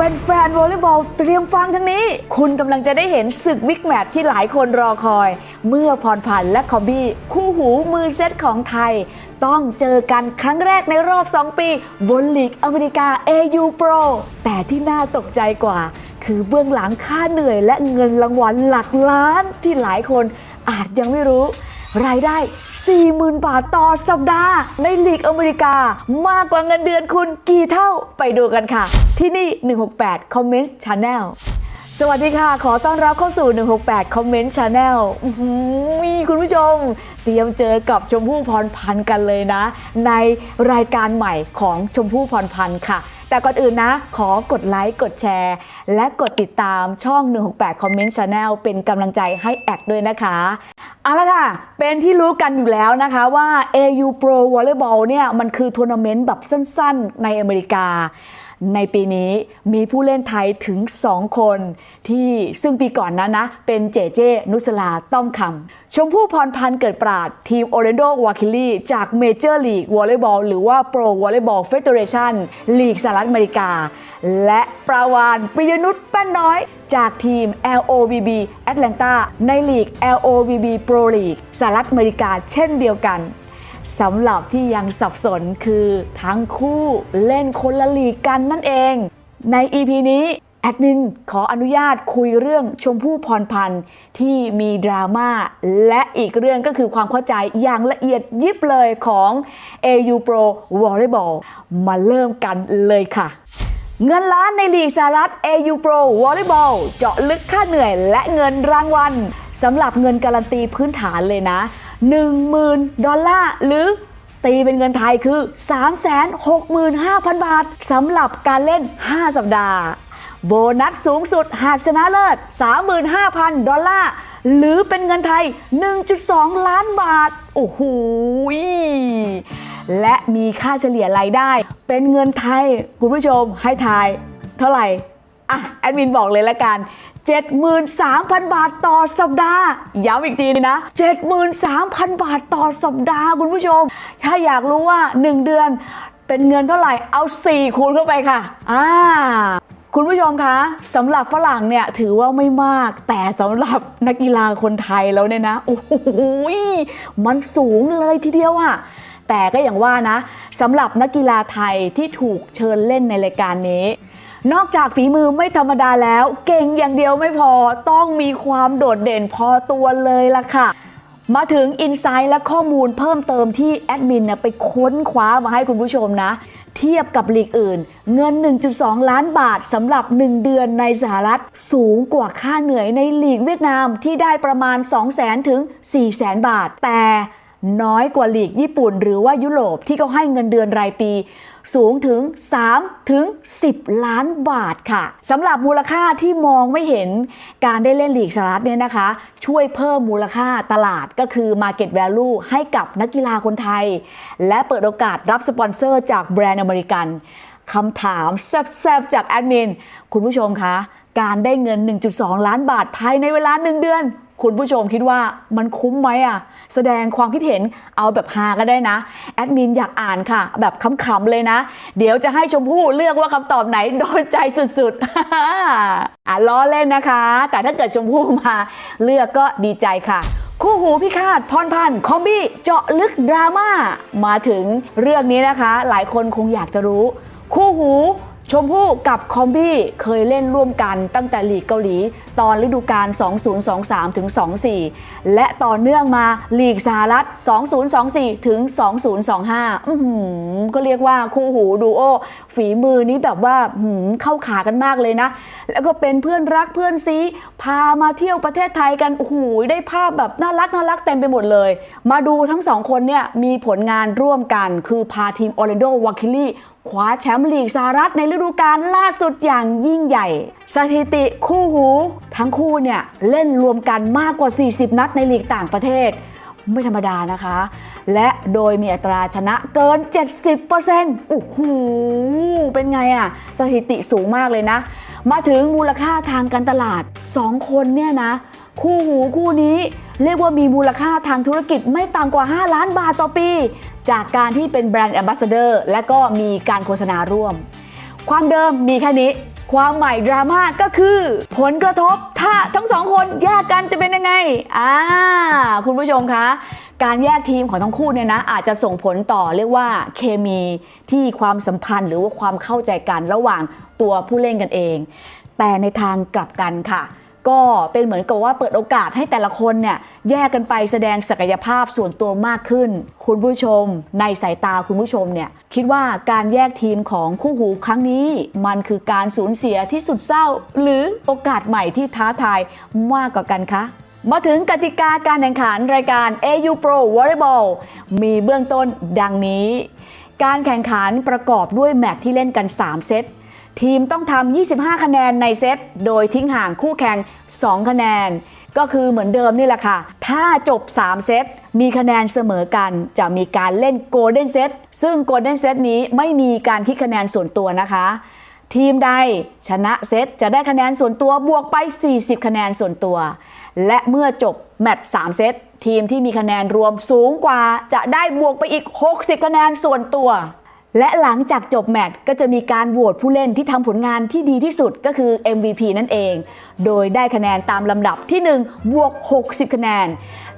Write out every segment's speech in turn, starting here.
แฟนๆวอลเลย์บอลเตรียมฟังทั้งนี้ คุณกำลังจะได้เห็นศึกบิ๊กแมตที่หลายคนรอคอย เมื่อพรพันธ์และคอมบี้คู่หูมือเซตของไทย ต้องเจอกันครั้งแรกในรอบ 2 ปี บนลีกอเมริกา AU Pro แต่ที่น่าตกใจกว่า คือเบื้องหลังค่าเหนื่อยและเงินรางวัลหลักล้านที่หลายคนอาจยังไม่รู้ รายได้ 40,000 บาทต่อสัปดาห์ ในลีกอเมริกา มากกว่าเงินเดือนคุณกี่เท่าไปดูกันค่ะ ที่นี่ 168 Comments Channel สวัสดีค่ะ ขอต้อนรับเข้าสู่ 168 Comment Channel อื้อหือคุณผู้ชม เตรียมเจอกับชมพู่พรพันธ์กันเลยนะ ในรายการใหม่ของชมพู่พรพันธ์ค่ะ แต่ก่อนอื่นนะ ขอกดไลค์กดแชร์ และกดติดตามช่อง 168 Comment Channel เป็นกำลังใจให้แอดด้วยนะคะเอาละค่ะ เป็นที่รู้กันอยู่แล้วนะคะว่า AU Pro Volleyball เนี่ยมันคือทัวร์นาเมนต์แบบสั้นๆ ในอเมริกา ในปีนี้มีผู้เล่นไทยถึง 2 คนที่ซึ่งปีก่อนนั้นนะ เป็นเจเจ นุสลาต้อมคำชมพู่พรพันธ์เกิดปราด ทีมโอเรนโดวาคิลี่จากเมเจอร์ลีกวอลเลย์บอลหรือว่า Pro Volleyball Federation ลีกสหรัฐอเมริกา และปราวานปิยนุชแป้นน้อย จากทีม LOVB Atlanta ในลีก LOVB Pro League สหรัฐอเมริกาเช่นเดียวกัน สำหรับที่ยังสับสนคือทั้งคู่เล่นคนละลีกกันนั่นเอง ใน EP นี้แอดมินขออนุญาตคุยเรื่องชมพู่พรพันธ์ที่มีดราม่าและอีกเรื่องก็คือความเข้าใจอย่างละเอียดยิบเลยของ AU Pro Volleyball มาเริ่มกันเลยค่ะ เงินล้านในลีกสหรัฐ AU Pro Volleyball เจาะลึกค่าเหนื่อยและเงินรางวัลสำหรับเงินการันตีพื้นฐานเลยนะ 10,000 ดอลลาร์หรือตีเป็นเงินไทยคือ 365,000 บาทสำหรับการเล่น 5 สัปดาห์โบนัสสูงสุดหากชนะเลิศ 35,000 ดอลลาร์ หรือเป็นเงินไทย 1.2 ล้านบาท โอ้โห และมีค่าเฉลี่ยรายได้ เป็นเงินไทย คุณผู้ชมให้ทาย เท่าไหร่ อะ แอดมินบอกเลยละกัน 73,000 บาทต่อสัปดาห์ ย้ำอีกทีนึงนะ 73,000 บาทต่อสัปดาห์คุณผู้ชม ถ้าอยากรู้ว่า 1 เดือนเป็นเงินเท่าไหร่ เอา 4 คูณเข้าไปค่ะ อ่าคุณผู้ชมคะสำหรับฝรั่งเนี่ยถือว่าไม่มาก แต่สำหรับนักกีฬาคนไทยแล้วเนี่ยนะโอ้โหมันสูงเลยทีเดียวอะแต่ก็อย่างว่านะสำหรับนักกีฬาไทยที่ถูกเชิญเล่นในรายการนี้ นอกจากฝีมือไม่ธรรมดาแล้ว เก่งอย่างเดียวไม่พอต้องมีความโดดเด่นพอตัวเลยล่ะค่ะ มาถึงอินไซต์และข้อมูลเพิ่มเติมที่แอดมินเนี่ยไปค้นคว้ามาให้คุณผู้ชมนะ เทียบกับลีกอื่น เงิน 1.2 ล้านบาทสำหรับ 1 เดือนในสหรัฐสูงกว่าค่าเหนื่อยในลีกเวียดนามที่ได้ประมาณ 200,000 ถึง 400,000 บาท แต่ น้อยกว่าลีกญี่ปุ่น หรือว่ายุโรปที่เขาให้เงินเดือนรายปี สูงถึง 3 ถึง 10 ล้านบาทค่ะสำหรับมูลค่าที่มองไม่เห็นการได้เล่นลีกสหรัฐเนี่ยนะคะ ช่วยเพิ่มมูลค่าตลาดก็คือ Market Value ให้กับนักกีฬาคนไทย และเปิดโอกาสรับสปอนเซอร์จากแบรนด์อเมริกันคำถามแซ่บๆจากแอดมินคุณผู้ชมคะการได้เงิน 1.2 ล้านบาทภายในเวลา 1 เดือน คุณผู้ชมคิดว่ามันคุ้มไหมอะ แสดงความคิดเห็นเอาแบบฮาก็ได้นะ แอดมินอยากอ่านค่ะ แบบขำๆเลยนะ เดี๋ยวจะให้ชมพู่เลือกว่าคำตอบไหนโดนใจสุดๆ อะล้อเล่นนะคะ แต่ถ้าเกิดชมพู่มาเลือกก็ดีใจค่ะคู่หูพิฆาตพรพันธ์คอมบี้เจาะลึกดราม่ามาถึงเรื่องนี้นะคะ หลายคนคงอยากจะรู้ คู่หู ชมพู่กับคอมบี้เคยเล่นร่วมกันตั้งแต่ลีกเกาหลี ตอนฤดูกาล 2023 ถึง 24 และต่อเนื่องมาลีกสหรัฐ 2024 ถึง 2025 อื้อหือก็เรียกว่าคู่หูดูโอ ฝีมือนี้แบบว่าหืมเข้าขากันมากเลยนะ แล้วก็เป็นเพื่อนรักเพื่อนซี พามาเที่ยวประเทศไทยกันโอ้โหได้ภาพแบบน่ารักน่ารักเต็มไปหมดเลย มาดูทั้งสองคนเนี่ยมีผลงานร่วมกัน คือพาทีมออร์แลนโดวาคิลี่คว้าแชมป์ลีกสหรัฐในฤดูกาลล่าสุดอย่างยิ่งใหญ่ สถิติคู่หู ทั้งคู่เนี่ยเล่นรวมกันมากกว่า 40 นัดในลีกต่างประเทศ ไม่ธรรมดานะคะ และโดยมีอัตราชนะเกิน 70%โอ้โหเป็นไงอะสถิติสูงมากเลยนะ มาถึงมูลค่าทางการตลาด 2 คนเนี่ยนะ คู่หูคู่นี้เรียกว่ามีมูลค่าทางธุรกิจไม่ต่ำกว่า 5 ล้านบาทต่อปี จากการที่เป็นแบรนด์แอมบาสเดอร์และก็มีการโฆษณาร่วม ความเดิมมีแค่นี้ ความใหม่ดราม่าก็คือ ผลกระทบถ้าทั้งสองคนแยกกันจะเป็นยังไงอ่าคุณผู้ชมคะการแยกทีมของทั้งคู่เนี่ยนะอาจจะส่งผลต่อเรียกว่าเคมีที่ความสัมพันธ์หรือว่าความเข้าใจกันระหว่างตัวผู้เล่นกันเอง แต่ในทางกลับกันค่ะ ก็เป็นเหมือนกับว่าเปิดโอกาสให้แต่ละคนเนี่ยแยกกันไปแสดงศักยภาพส่วนตัวมากขึ้น คุณผู้ชม ในสายตาคุณผู้ชมเนี่ยคิดว่าการแยกทีมของคู่หูครั้งนี้ มันคือการสูญเสียที่สุดเศร้า หรือโอกาสใหม่ที่ท้าทายมากกว่ากันคะมาถึงกติกาการแข่งขันรายการ AU Pro Volleyball มีเบื้องต้นดังนี้ การแข่งขันประกอบด้วยแมตช์ที่เล่นกัน 3 เซต ทีมต้องทำ 25 คะแนนในเซต โดยทิ้งห่างคู่แข่ง 2 คะแนน ก็คือเหมือนเดิมนี่แหละค่ะ ถ้าจบ 3 เซต มีคะแนนเสมอกัน จะมีการเล่นโกลเด้นเซต ซึ่งโกลเด้นเซตนี้ไม่มีการคิดคะแนนส่วนตัวนะคะ ทีมใดชนะเซตจะได้คะแนนส่วนตัวบวกไป 40 คะแนนส่วนตัว และเมื่อจบแมตช์3เซต ทีมที่มีคะแนนรวมสูงกว่าจะได้บวกไปอีก 60 คะแนนส่วนตัว และหลังจากจบแมตช์ก็จะมีการโหวตผู้เล่นที่ทำผลงานที่ดีที่สุดก็คือ MVP นั่นเอง โดยได้คะแนนตามลำดับที่1บวก60 คะแนน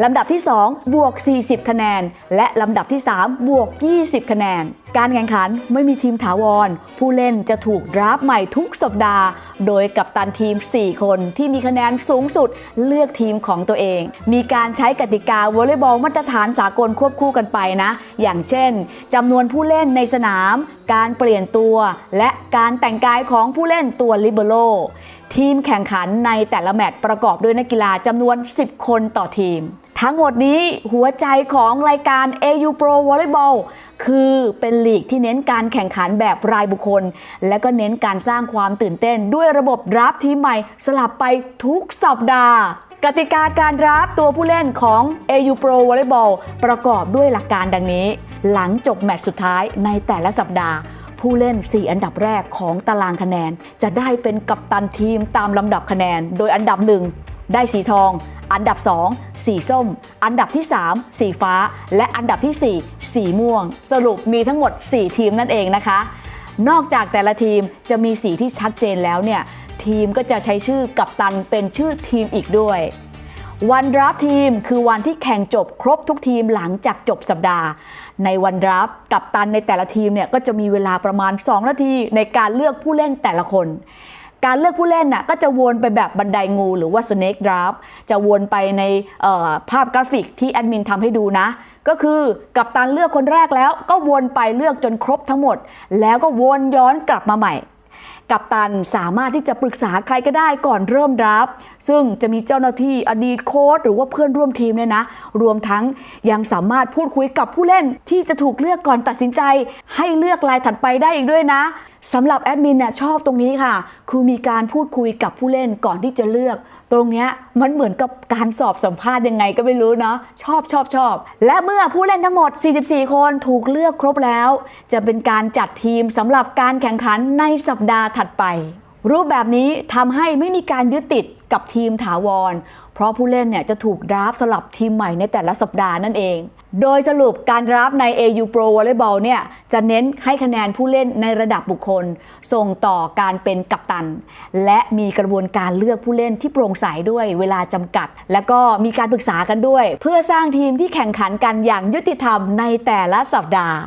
ลำดับที่2บวก40 คะแนน และลำดับที่3บวก20 คะแนน การแข่งขันไม่มีทีมถาวร ผู้เล่นจะถูกดราฟใหม่ทุกสัปดาห์ โดยกัปตันทีม 4 คนที่มีคะแนนสูงสุดเลือกทีมของตัวเอง มีการใช้กติกาวอลเลย์บอลมาตรฐานสากลควบคู่กันไปนะ อย่างเช่นจำนวนผู้เล่นในสนาม การเปลี่ยนตัว และการแต่งกายของผู้เล่นตัวลิเบโรทีมแข่งขันในแต่ละแมตช์ประกอบด้วยนักกีฬาจำนวน 10 คนต่อทีม ทั้งหมดนี้หัวใจของรายการ AU Pro Volleyball คือเป็นลีกที่เน้นการแข่งขันแบบรายบุคคล และก็เน้นการสร้างความตื่นเต้น ด้วยระบบดราฟทีมใหม่สลับไปทุกสัปดาห์กติกาการดราฟต์ตัวผู้เล่นของ AU Pro Volleyball ประกอบด้วยหลักการดังนี้ หลังจบแมตช์สุดท้ายในแต่ละสัปดาห์ ผู้เล่น 4 อันดับแรกของตารางคะแนน จะได้เป็นกัปตันทีมตามลำดับคะแนน โดยอันดับหนึ่งได้สีทอง อันดับ 2 สีส้ม อันดับที่ 3 สีฟ้า และอันดับที่ 4 สีม่วง สรุปมีทั้งหมด 4 ทีมนั่นเองนะคะ นอกจากแต่ละทีมจะมีสีที่ชัดเจนแล้วเนี่ยทีมก็จะใช้ชื่อกัปตันเป็นชื่อทีมอีกด้วย วันดราฟทีมคือวันที่แข่งจบครบทุกทีมหลังจากจบสัปดาห์ ในวันดราฟกัปตันในแต่ละทีมเนี่ยก็จะมีเวลาประมาณ 2 นาทีในการเลือกผู้เล่นแต่ละคน การเลือกผู้เล่นน่ะก็จะวนไปแบบบันไดงูหรือว่า snake draft จะวนไปในภาพกราฟิกที่แอดมินทำให้ดูนะ ก็คือกัปตันเลือกคนแรกแล้วก็วนไปเลือกจนครบทั้งหมด แล้วก็วนย้อนกลับมาใหม่ กัปตันสามารถที่จะปรึกษาใครก็ได้ก่อนเริ่มรับ ซึ่งจะมีเจ้าหน้าที่อดีตโค้ชหรือว่าเพื่อนร่วมทีมเนี่ยนะ รวมทั้งยังสามารถพูดคุยกับผู้เล่นที่จะถูกเลือกก่อนตัดสินใจ ให้เลือกลายถัดไปได้อีกด้วยนะสำหรับแอดมินเนี่ยชอบตรงนี้ค่ะ คือมีการพูดคุยกับผู้เล่นก่อนที่จะเลือก ตรงเนี้ยมันเหมือนกับการสอบสัมภาษณ์ยังไงก็ไม่รู้เนาะชอบชอบชอบ และเมื่อผู้เล่นทั้งหมด 44 คนถูกเลือกครบแล้ว จะเป็นการจัดทีมสำหรับการแข่งขันในสัปดาห์ถัดไป รูปแบบนี้ทำให้ไม่มีการยึดติดกับทีมถาวร ราะผู้เล่นเนี่ยจะถูกดราฟสลับทีมใหม่ในแต่ละสัปดาห์นั่นเอง โดยสรุปการดราฟใน AU Pro Volleyball เนี่ยจะเน้นให้คะแนนผู้เล่นในระดับบุคคล ส่งต่อการเป็นกัปตัน และมีกระบวนการเลือกผู้เล่นที่โปร่งใสด้วยเวลาจำกัด และก็มีการปรึกษากันด้วย เพื่อสร้างทีมที่แข่งขันกันอย่างยุติธรรมในแต่ละสัปดาห์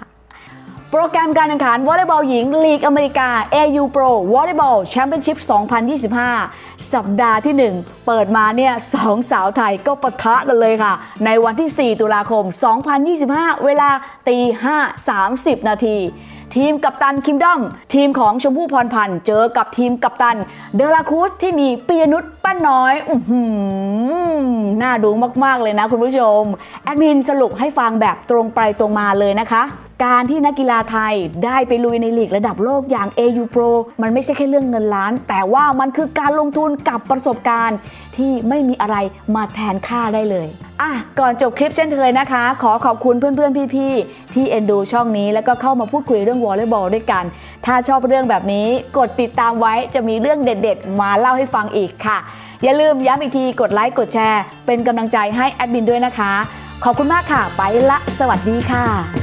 โปรแกรมการแข่งขันวอลเลย์บอลหญิงลีกอเมริกา AU Pro Volleyball Championship 2025 สัปดาห์ที่ 1 เปิดมาเนี่ยสองสาวไทยก็ปะทะกันเลยค่ะ ในวันที่ 4 ตุลาคม 2025 เวลาตี5 30 นาทีทีมกัปตันคิมดอม ทีมของชมพู่พรพันธ์เจอกับทีมกัปตัน เดลาคูสที่มีปียนุชป้าน้อยอื้อหือน่าดูมาก ๆ เลยนะคุณผู้ชม แอดมินสรุปให้ฟังแบบตรงไปตรงมาเลยนะคะการที่นักกีฬาไทยได้ไปลุยในลีกระดับโลกอย่าง AU Pro มันไม่ใช่แค่เรื่องเงินล้าน แต่ว่ามันคือการลงทุนกับประสบการณ์ ที่ไม่มีอะไรมาแทนค่าได้เลยอะก่อนจบคลิปเช่นเคยนะคะ ขอขอบคุณเพื่อนๆ พี่ๆ ที่เอ็นดูช่องนี้ แล้วก็เข้ามาพูดคุยเรื่องวอลเลย์บอลด้วยกัน ถ้าชอบเรื่องแบบนี้กดติดตามไว้จะมีเรื่องเด็ดๆ มาเล่าให้ฟังอีกค่ะ อย่าลืมย้ำอีกทีกดไลค์กดแชร์ เป็นกำลังใจให้แอดมินด้วยนะคะ ขอบคุณมากค่ะ ไปละ สวัสดีค่ะ